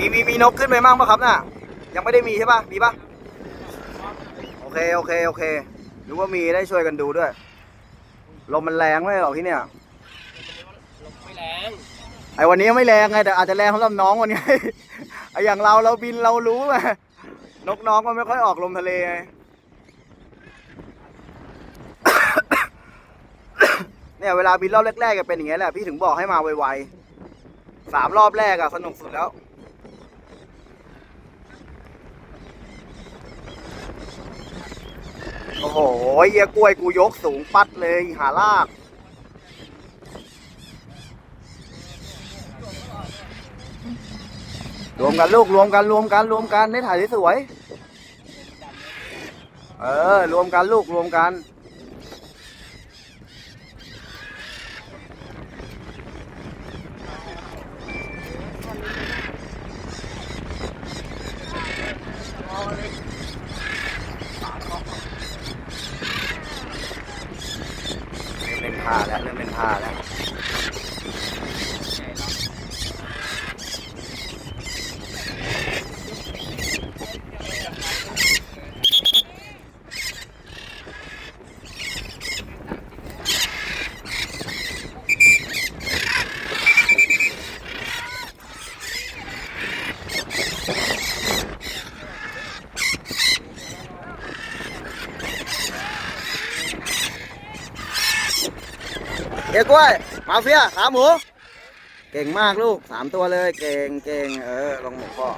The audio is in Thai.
มีมีนกขึ้นไปมั่งปะครับน่ะ ยังไม่ได้มีใช่ปะมีปะโอเคโอเคโอเครู้ว่ามีได้ช่วยกันดูด้วย ลมมันแรงไหมหรอกที่เนี่ยไม่แรงไอ้วันนี้ไม่แรงไงแต่อาจจะแรงสำหรับน้องวันนี้ไอ้อย่างเราเราบินเรารู้ไงนกน้องมันไม่ค่อยออกลมทะเลไงเนี่ยเวลาบินรอบแรกๆจะเป็นอย่างเงี้ยแหละพี่ถึงบอกให้มาไวๆสามรอบแรกอะสนุกสุดแล้ว โอ้โหเยี่ยกล้วยกูยกสูงปัดเลยหาลากรวมกันลูกรวมกันรวมกันรวมกันได้ถ่ายสวย เออ รวมกันลูกรวมกัน ผ้าแล้วเริ่มเป็นผ้าแล้ว เอ้กล้วย มาเฟียขาหมู เก่งมากลูกสามตัวเลย เก่งเก่งเออ ลงหมูพ่อ